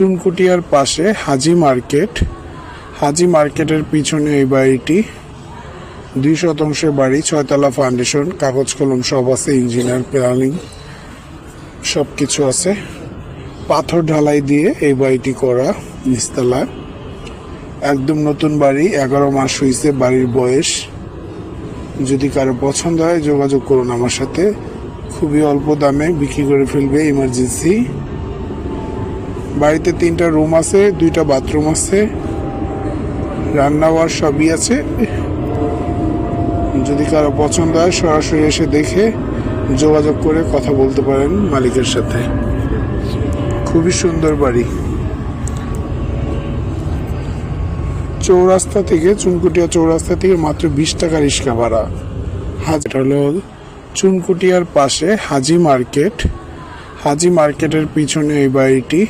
চুনকুটিয়ার পাশে হাজি মার্কেট। হাজি মার্কেটের পিছনে এই বাড়িটি। দুই শতাংশে বাড়ি, ছয়তলা ফাউন্ডেশন, কাগজ কলম সব আছে, ইঞ্জিনিয়ার প্ল্যানিং সব কিছু আছে। পাথর ঢালাই দিয়ে এই বাড়িটি করা নিস্তলা। একদম নতুন বাড়ি, এগারো মাস হয়েছে বাড়ির বয়স। যদি কারও পছন্দ হয়, যোগাযোগ করুন আমার সাথে। খুবই অল্প দামে বিক্রি করে ফেলবে, ইমার্জেন্সি। বাড়িতে তিনটা রুম আছে, দুইটা বাথরুম আছে রান্নাবার সবই আছে। যদি কারও পছন্দ হয়, সরাসরি এসে দেখে যোগাযোগ করে কথা বলতে পারেন মালিকের সাথে। খুবই সুন্দর বাড়ি। চৌরাস্তা থেকে, চুনকুটিয়া চৌরাস্তা থেকে মাত্র বিশ টাকা রিক্সা ভাড়া। হাজার হলো চুনকুটিয়ার পাশে হাজি মার্কেট। হাজি মার্কেটের পিছনে এই বাড়িটি।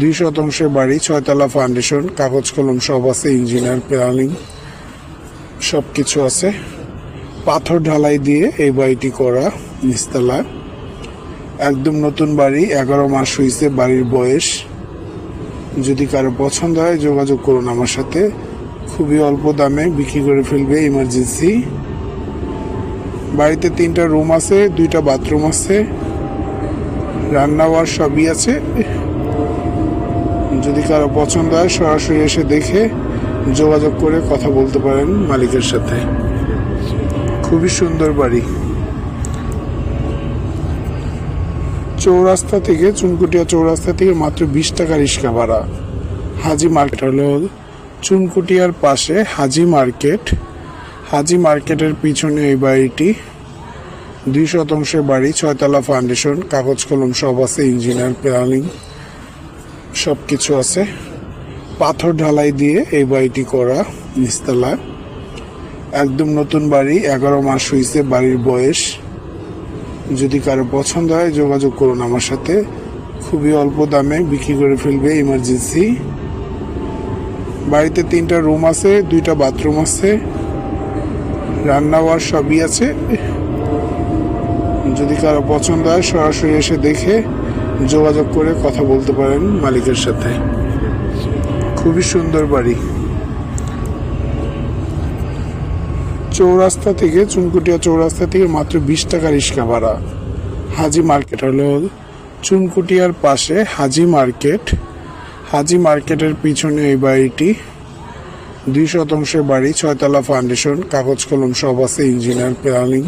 দুই শতাংশের বাড়ি, ছয়তলা ফাউন্ডেশন কাগজ, কলম সব আছে ইঞ্জিনিয়ার প্ল্যানিং সব কিছু আছে। পাথর ঢালাই দিয়ে এই বাড়িটি করা নিস্তলা। একদম নতুন বাড়ি, এগারো মাস হয়েছে বাড়ির বয়স। যদি কারও পছন্দ হয়, যোগাযোগ করুন আমার সাথে। খুবই অল্প দামে বিক্রি করে ফেলবে ইমার্জেন্সি বাড়িতে তিনটা রুম আছে, দুইটা বাথরুম আছে। রান্নাবার সবই আছে। যদি কারও পছন্দ হয়, সরাসরি এসে দেখে যোগাযোগ করে কথা বলতে পারেন মালিকের সাথে। খুবই সুন্দর বাড়ি। চৌরাস্তা থেকে, চুনকুটিয়া চৌরাস্তা থেকে মাত্র বিশ টাকা রিক্সা ভাড়া। হাজি মার্কেট হলো চুনকুটিয়ার পাশে হাজি মার্কেট। হাজি মার্কেটের পিছনে এই বাড়িটি। দুই শতাংশের বাড়ি, ছয়তলা ফাউন্ডেশন, কাগজ কলম সব আছে, ইঞ্জিনিয়ার প্ল্যানিং। সব কিছু আছে। পাথর ঢালাই দিয়ে এই বাড়িটি করা নিস্তলা। একদম নতুন বাড়ি, এগারো মাস হয়েছে বাড়ির বয়স। যদি কারও পছন্দ হয়, যোগাযোগ করুন আমার সাথে। খুবই অল্প দামে বিক্রি করে ফেলবে ইমার্জেন্সি। বাড়িতে তিনটা রুম আছে, দুইটা বাথরুম আছে। রান্নাবার সবই আছে। যদি কারও পছন্দ হয়, সরাসরি এসে দেখে যোগাযোগ করে কথা বলতে পারেন মালিকের সাথে। খুবই সুন্দর বাড়ি। চৌরাস্তা থেকে, চুনকুটিয়া চৌরাস্তা থেকে মাত্র বিশ টাকা রিক্সা ভাড়া। হাজি মার্কেট হলো চুনকুটিয়ার পাশে হাজি মার্কেট। হাজি মার্কেটের পিছনে এই বাড়িটি। দুই শতাংশের বাড়ি, ছয়তলা ফাউন্ডেশন, কাগজ কলম সব আছে, ইঞ্জিনিয়ার প্ল্যানিং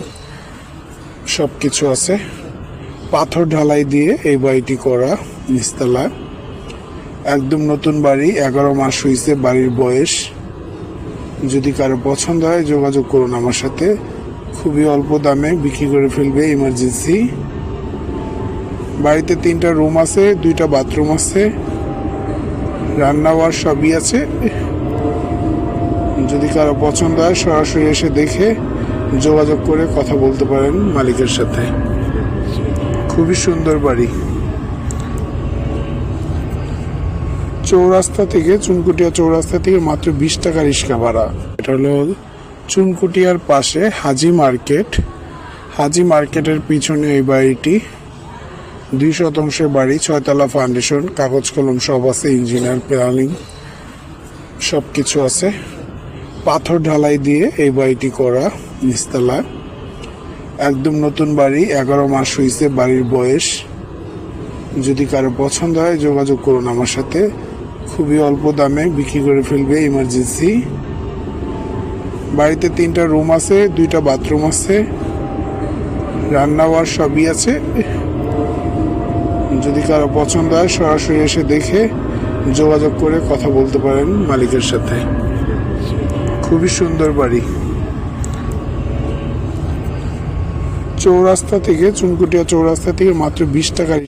সব কিছু আছে। পাথর ঢালাই দিয়ে এই বাড়িটি করা নিস্তলা। একদম নতুন বাড়ি, এগারো মাস হয়েছে বাড়ির বয়স। যদি কারও পছন্দ হয়, যোগাযোগ করুন আমার সাথে। খুবই অল্প দামে বিক্রি করে ফেলবে ইমার্জেন্সি বাড়িতে তিনটা রুম আছে, দুইটা বাথরুম আছে। রান্নাবার সবই আছে। যদি কারও পছন্দ হয়, সরাসরি এসে দেখে যোগাযোগ করে কথা বলতে পারেন মালিকের সাথে। খুবই সুন্দর বাড়ি। চৌরাস্তা থেকে, চুনকুটিয়া চৌরাস্তা থেকে মাত্র বিশ টাকা রিক্সা ভাড়া। এটা হলো চুনকুটিয়ার পাশে হাজি মার্কেট। হাজি মার্কেটের পিছনে এই বাড়িটি। দুই শতাংশের বাড়ি, ছয়তলা ফাউন্ডেশন, কাগজ কলম সব আছে, ইঞ্জিনিয়ার প্ল্যানিং সব কিছু আছে। পাথর ঢালাই দিয়ে এই বাড়িটি করা নিস্তলা একদম নতুন বাড়ি, এগারো মাস হয়েছে বাড়ির বয়স। যদি কারও পছন্দ হয়, যোগাযোগ করুন আমার সাথে। খুবই অল্প দামে বিক্রি করে ফেলবে ইমার্জেন্সি বাড়িতে তিনটা রুম আছে, দুইটা বাথরুম আছে। রান্নাবার সবই আছে। যদি কারও পছন্দ হয়, সরাসরি এসে দেখে যোগাযোগ করে কথা বলতে পারেন মালিকের সাথে। খুবই সুন্দর বাড়ি। চৌরাস্তা থেকে চুনকুটিয়া চৌরাস্তা থেকে মাত্র বিশ টাকা